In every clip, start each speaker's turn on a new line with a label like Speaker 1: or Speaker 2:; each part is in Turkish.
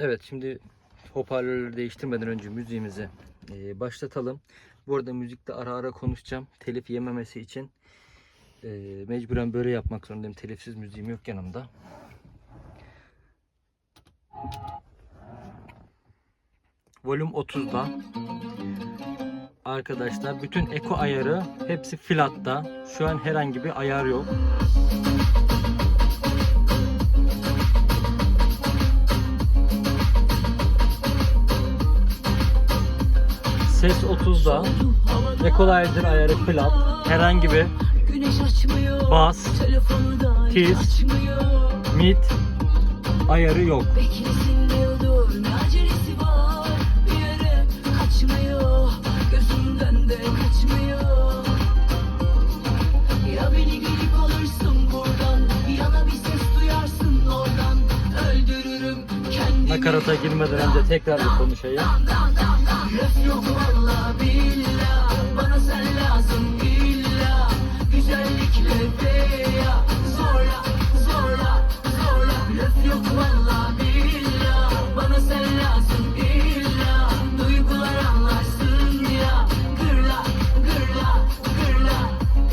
Speaker 1: Evet şimdi hoparlörleri değiştirmeden önce müziğimizi e, başlatalım. Bu arada müzikte ara ara konuşacağım. Telif yememesi için e, mecburen böyle yapmak zorundayım. Telifsiz müziğim yok yanımda. Volüm 30'da. Arkadaşlar bütün eko ayarı hepsi flatta. Şu an herhangi bir ayar yok. Ses 30'da. Equalizer ayarı flat. Herhangi bir
Speaker 2: Güneş açmıyor.
Speaker 1: bas, tiz, mid ayarı yok.
Speaker 2: Diyordur ne acelesi var. Bir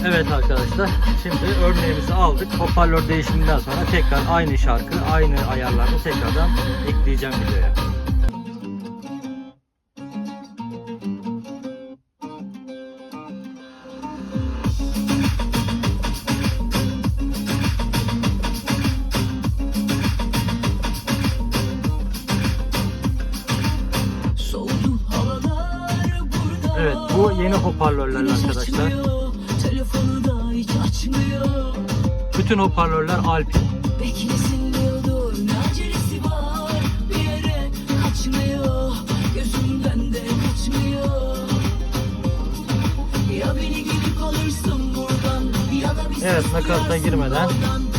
Speaker 1: Evet arkadaşlar şimdi örneğimizi aldık. Hoparlör değişiminden sonra tekrar aynı şarkı aynı ayarlarda tekrardan ekleyeceğim videoya. Evet bu yeni hoparlörler arkadaşlar.
Speaker 2: Telefonu da hiç açmıyor
Speaker 1: Bütün hoparlörler Alpin.
Speaker 2: Beklesin diyordur ne acelesi var Bir yere kaçmıyor Gözümden de kaçmıyor Ya beni gelip alırsın buradan Ya da bir
Speaker 1: Evet,
Speaker 2: duyarsın
Speaker 1: girmeden
Speaker 2: oradan.